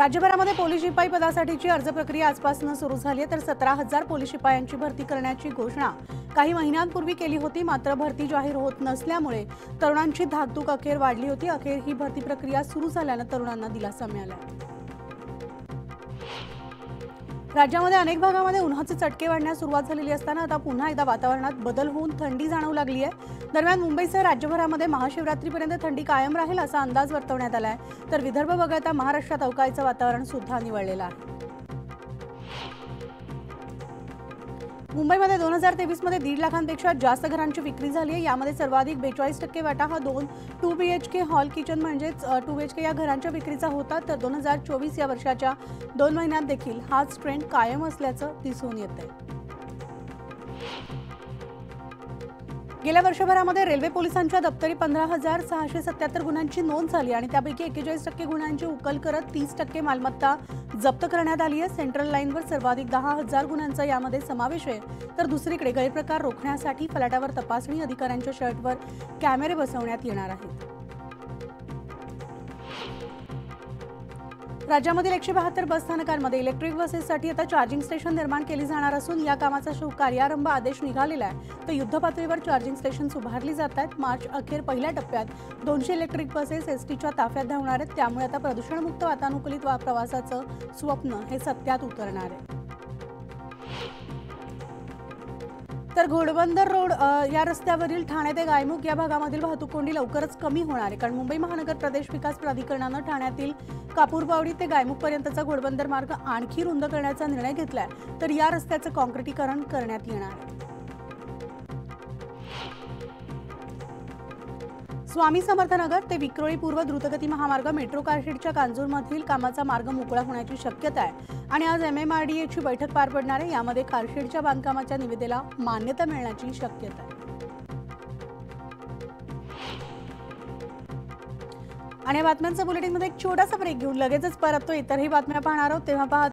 राज्यभरामध्ये police शिपाई पदासाठीची अर्ज प्रक्रिया आजपासून सुरू झाली आहे. तर सतरा हजार पोलीस शिपायांची भरती करण्याची घोषणा काही महिन्यांपूर्वी केली होती. मात्र भरती जाहीर होत नसल्यामुळे तरुणांची धाकधूक अखेर वाढली होती. अखेर ही भरती प्रक्रिया सुरू झाल्यानं तरुणांना दिलासा मिळाला. राज्यामध्ये अनेक भागामध्ये उन्हाचे चटके वाढण्यास सुरुवात झालेली असताना आता पुन्हा एकदा वातावरणात बदल होऊन थंडी जाणवू लागली आहे. दरम्यान मुंबईसह राज्यभरामध्ये महाशिवरात्रीपर्यंत थंडी कायम राहील असा अंदाज वर्तवण्यात आला आहे तर विदर्भ वगळता महाराष्ट्रात अवकाळीचं वातावरण सुद्धा निवळलेलं आहे. मुंबईमध्ये दोन हजार तेवीसमध्ये दीड लाखांपेक्षा जास्त घरांची विक्री झाली आहे. यामध्ये सर्वाधिक बेचाळीस टक्के वाटा हा दोन two B H K hall kitchen म्हणजेच टू बी एच के या घरांच्या विक्रीचा होता. तर दोन हजार चोवीस या वर्षाच्या दोन महिन्यात देखील हाच ट्रेंड कायम असल्याचं दिसून येत गेल्या वर्षभरामध्ये रेल्वे पोलिसांच्या दप्तरी पंधरा हजार सहाशे सत्याहत्तर गुन्ह्यांची नोंद झाली आणि त्यापैकी एक्केचाळीस टक्के गुन्ह्यांची उकल करत तीस टक्के मालमत्ता जप्त करण्यात आली आहे. सेंट्रल लाईनवर सर्वाधिक दहा हजार गुन्ह्यांचा यामध्ये समावेश आहे. तर दुसरीकडे गैरप्रकार रोखण्यासाठी फलाटावर तपासणी अधिकाऱ्यांच्या शर्टवर कॅमेरे बसवण्यात येणार आहेत. राज्यामधील एकशे बहात्तर बस स्थानकांमध्ये इलेक्ट्रिक बसेससाठी आता चार्जिंग स्टेशन निर्माण केली जाणार असून या कामाचा शुभ कार्यारंभ आदेश निघालेला आहे. तर युद्धपातळीवर चार्जिंग स्टेशन्स उभारली जात आहेत. मार्च अखेर पहिल्या टप्प्यात दोनशे इलेक्ट्रिक बसेस एसटीच्या ताफ्यात धावणार आहेत. त्यामुळे आता प्रदूषणमुक्त वातानुकूलित वा- प्रवासाचं स्वप्न हे सत्यात उतरणार आहे. तर घोडबंदर रोड या रस्त्यावरील ठाणे ते गायमुख या भागामधील वाहतूक कोंडी लवकरच कमी होणार आहे. कारण मुंबई महानगर प्रदेश विकास प्राधिकरणानं ठाण्यातील कापूरबावडी ते गायमुख पर्यंतचा घोडबंदर मार्ग आणखी रुंद करण्याचा निर्णय घेतलाय. तर या रस्त्याचं कॉन्क्रिटीकरण करण्यात येणार आहे. स्वामी समर्थनगर ते विक्रोळी पूर्व द्रुतगती महामार्ग मेट्रो कारशेडच्या कांजूरमधील कामाचा मार्ग मोकळा होण्याची शक्यता आहे. आणि आज एम एम आर डी एची बैठक पार पडणार आहे. यामध्ये कारशेडच्या बांधकामाच्या निविदेला मान्यता मिळण्याची शक्यता आहे. आणि या बातम्यांच्या बुलेटिनमध्ये एक छोटासा ब्रेक घेऊन लगेचच परततो. इतरही बातम्या पाहणार आहोत. तेव्हा पाहत